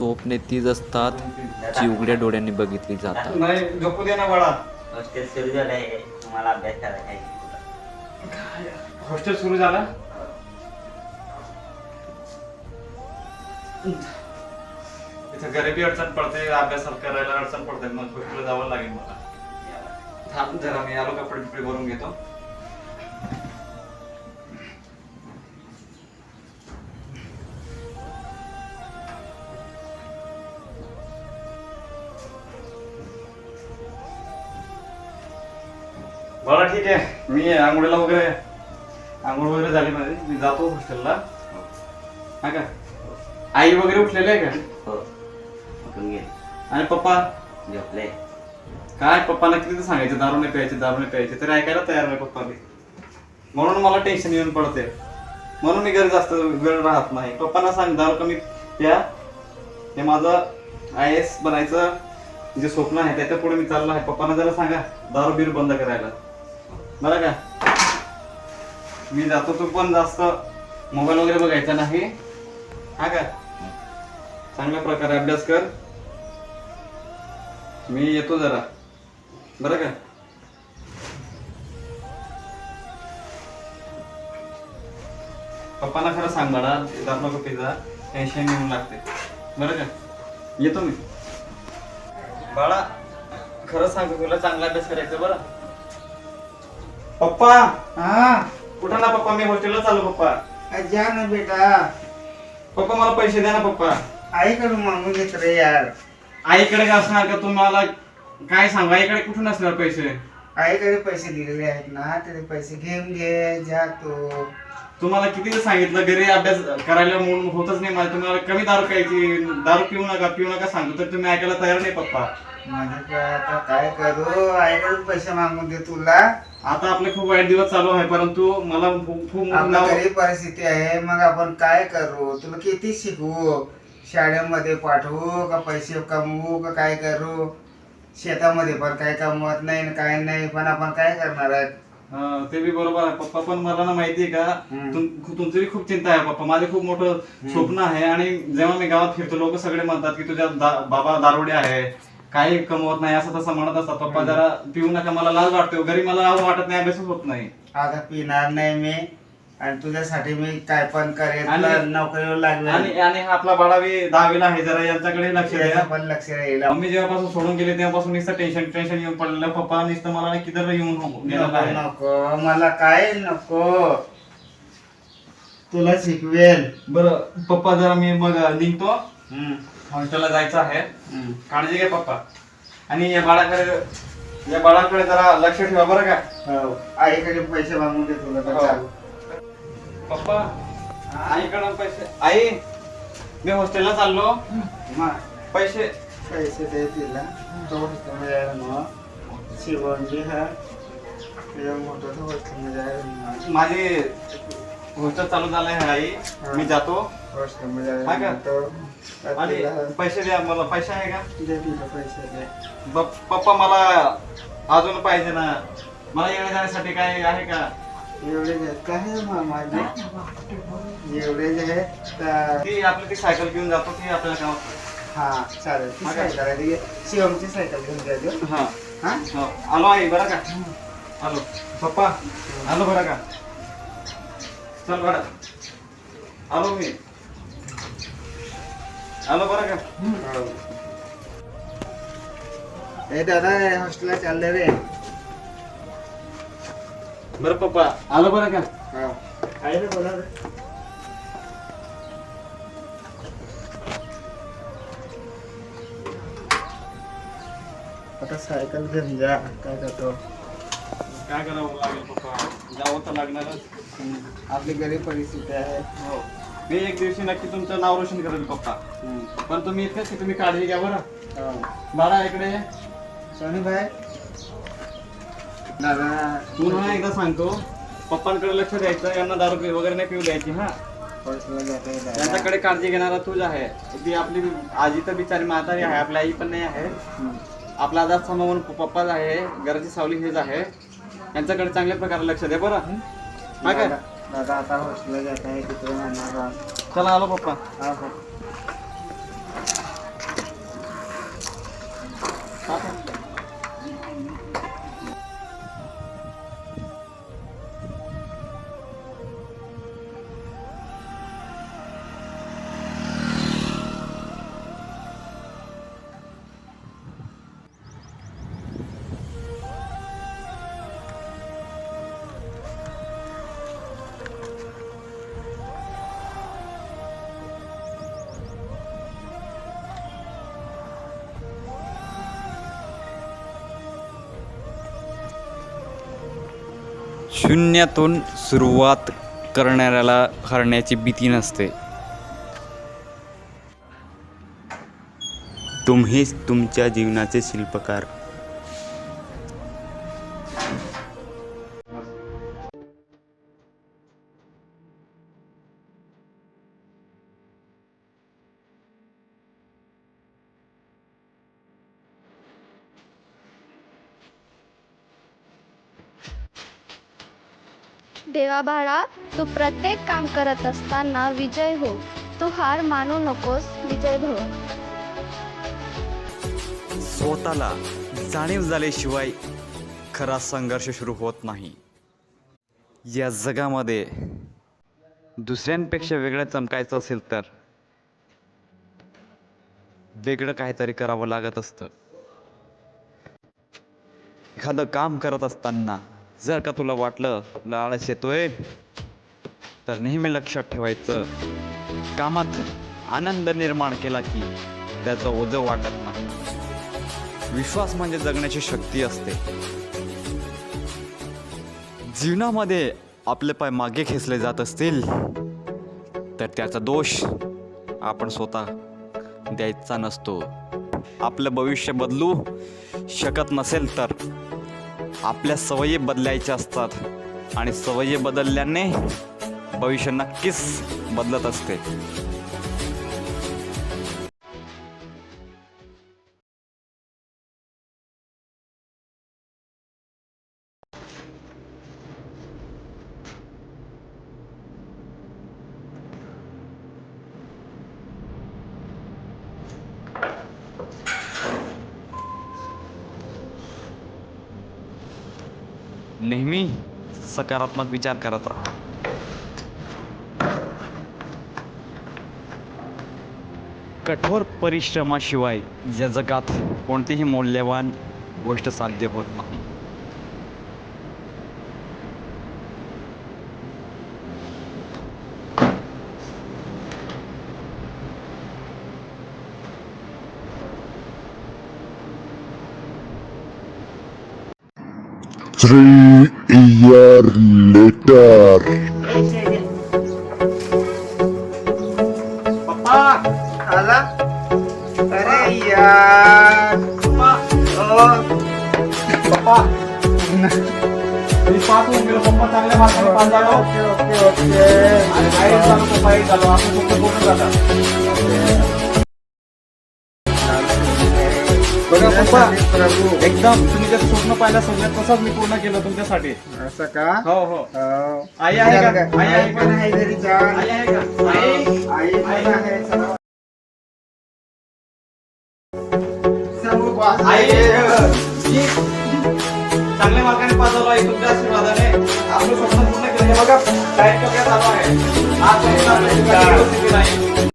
स्वप्ने तीच असतात जी उघड्या डोळ्यांनी बघितली जातात. नाही झोपू दे ना बाळा. हॉस्टेल सुरू तुम्हाला अभ्यास करायचा आहे. हॉस्टेल सुरू झाला? इथं गरिबी अडचण पडते अभ्यास करायला अडचण पडते मग हॉस्टेलला जावं लागेल मला. थांब जरा मी आलो कपडे बिपडे भरून घेतो. बरं ठीक आहे. मी आंघोळीला वगैरे आंघोळ वगैरे झाली माझी. मी जातो हॉस्टेलला. हा का? आई वगैरे उठलेले आहे का? हो. उठून गेले आणि पप्पा? झोपले. काय? पप्पाला किती सांगायचं? दारू नाही प्यायचे दारू नाही प्यायचे. तरी ऐकायला तयार नाही पप्पा मी म्हणून मला टेन्शन येऊन पडते म्हणून मी घरी जास्त वेळ राहत नाही. पप्पांना सांग दारू कमी प्या. हे माझं आय एस बनायचं जे स्वप्न आहे त्याच्या पुढे मी चाललो आहे. पप्पांना जरा सांगा दारू बिरू बंद करायला. बरं का? मी जातो तू पण जास्त मोबाईल वगैरे बघायचा नाही. हा का? चांगल्या प्रकारे अभ्यास कर. मी येतो जरा. बरं का? पप्पांना खरं सांग बाळा जात नको पिझ्झा. टेन्शन येऊन लागते. बरं का? येतो मी. बाळा खरं सांगतो तुला चांगला अभ्यास करायचा बरं. पप्पा! हा? कुठं ना पप्पा? मी हॉस्टेलला चालू पप्पा. जा ना बेटा. पप्पा मला पैसे द्या ना पप्पा. आईकडून मागून घेत रे यार. आईकडे का असणार? का तुम्हाला काय सांगू? आईकडे कुठून असणार पैसे? आईकडे पैसे दिलेले आहेत ना ते पैसे घेऊन घे जा तू. तुम्हाला किती सांगितलं? घरी अभ्यास करायला म्हणून होतच नाही. मला तुम्हाला कमी दारू प्यायची दारू पिऊ नका पिऊ नका सांगतो तर तुम्ही ऐकायला तयार नाही पप्पा. माझ्या आता काय करू? आईकडून पैसे मागून दे तुला. आता आपले खूप वाईट दिवस चालू आहे परंतु मला खूप खूप आपल्या गरीब परिस्थिती आहे मग आपण काय करू? तुला किती शिकवू? शाळेमध्ये पाठवू का पैसे कमवू का काय करू? शेतामध्ये पण काय कमवत नाही काय नाही पण आपण काय करणार आहे? हा, ते बी बरोबर आहे. पप्पा पण मला ना माहिती आहे का हम्म. तुम- तुमची बी खूप चिंता आहे पप्पा. माझे खूप मोठं स्वप्न आहे आणि जेव्हा मी गावात फिरतो लोक सगळे म्हणतात की तुझ्या दा- बाबा दारुडे आहे. काही कमवत नाही असं तसं म्हणत असतात. पप्पा जरा पिऊ नका मला लाज वाटतो घरी मला लाज वाटत नाही अभ्यासच होत नाही. आता पिणार नाही मी. आणि तुझ्यासाठी मी काय पण करेन आणि- तुला नोकरीवर आणि लागले आणि हा आपला बाळा बी दहावीला आहे जरा यांच्याकडे लक्ष द्या. पण लक्ष राहील. मम्मी जेव्हापासून सोडून गेले तेव्हापासून नुसतं टेन्शन टेन्शन येऊन पडलेलं. पप्पा नुसतं मला नाही किती येऊन गेलेलं नको आहे नको. मला काय नको. तुला शिकवेल बरं पप्पा जरा मी मग निघतो. हम्म, हॉस्टेलला जायचं आहे. काळजी घ्या पप्पा. आणि या बाळाकडे या बाळाकडे जरा लक्ष ठेवा बरं का. हो. आईकडे पैसे मागून दे तुला. पप्पा आईकडून पैसे. आई मी हॉस्टेलला चाललो. पैसे. पैसे दे तिला तो हॉस्टेलमध्ये मग शिवणजी हा मोठं हॉस्टेलमध्ये. माझे हॉस्टेल चालू झालंय आहे आई. मी जातो. हा आहे का? आणि पैसे द्या मला पैसे आहे का? ब- पप्पा मला अजून पाहिजे ना. मला येण्या जाण्यासाठी काय आहे का? एवढे जे काय मामाजी एवढे जे आहेत ती आपली ती सायकल घेऊन जातो ती आपल्याला गावात हा चालेल. ती? सायकल आहे ती शिवमची सायकल घेऊन द्या देऊ. हा. हा? हो. आलो आई बरं का? आलो. पप्पा आलो बरं का? चल आलो मी. आलो बरं का? हो. दादा हॉस्टेलला चालले रे. बरं पप्पा आलो बरं का. आहे रे बोला रे आता सायकल घेऊन जा. काय करतो? काय करावं लागेल पप्पा? जावं तर लागणारच. आपली गरीब परिस्थिती आहे. हो. मी एक दिवशी नक्की तुमचं नाव रोशन करेल पप्पा. पण तुम्ही इतकंच की तुम्ही काळजी घ्या बरं. हो. बाळा इकडे. सोनी भाई दादा. पुन्हा एकदा सांगतो पप्पांकडे लक्ष द्यायचं यांना दारू पि- वगैरे नाही पिऊ द्यायची हा. हॉस्टेलला जातोय दादा. यांच्याकडे काळजी घेणारा तूच आहे. ती आपली आजी तर बिचारी म्हातारी आहे आपली आई पण नाही आहे. आपला आधार स्तंभ म्हणून पप्पाच आहे घराची सावली हेच आहे. यांच्याकडे चांगल्या प्रकारे लक्ष द्या बरं. हा काय दादा आता हॉस्टेलला जात आहे तिकडे. चला आलो पप्पा हा, हो. शून्यातून सुरुवात करणाऱ्याला हरण्याची भीती नसते. तुम्हीच तुमच्या जीवनाचे शिल्पकार. देवा बाळा तू प्रत्येक काम करत असताना विजय हो. तू हार मानू नकोस विजय भव. स्वतःला जाणीव झाल्याशिवाय खरा संघर्ष सुरू होत नाही. या जगामध्ये दुसऱ्यांपेक्षा वेगळं चमकायचं असेल तर वेगळं काहीतरी करावं लागत असतं. एखादं काम करत असताना जर का तुला वाटलं लाळस येतोय तर नेहमी लक्षात ठेवायचं कामात आनंद निर्माण केला की त्याचं ओझं वाटत नाही. विश्वास म्हणजे जगण्याची शक्ती असते. जीवनामध्ये आपले पाय मागे खेचले जात असतील तर त्याचा दोष आपण स्वतः द्यायचा नसतो. आपलं भविष्य बदलू शकत नसेल तर आपल्या सवयी बदलायच्या असतात. आणि सवयी बदलल्याने भविष्य नक्कीच बदलत असते. नेहमी सकारात्मक विचार करत राहा. कठोर परिश्रमाशिवाय या जगात कोणतीही मौल्यवान गोष्ट साध्य होत नाही. Three year later. पप्पा आला अरे यार पप्पा ओ पप्पा मी पास होऊन गेलो पप्पा चांगल्या मार्काने पास झालो ओके ओके ओके आणि आई झालो पप्पा आई झालो आपण फक्त बोलून जाता बघा पप्पा प्रभू एकदम तुम्ही जर स्वप्न पाहिलं सगळं तसंच मी पूर्ण केलं तुमच्यासाठी. असं का? हो हो. हो. आई आहे का? आई आहे आई पण आहे घरी छान आई. आहे का? आई? आई पण आहे. आई चांगल्या मार्काने पास झालो आहे तुमच्या आशीर्वादाने. आपलं स्वप्न पूर्ण केलं हे बघा डायरेक्ट आलो आहे. आज नाही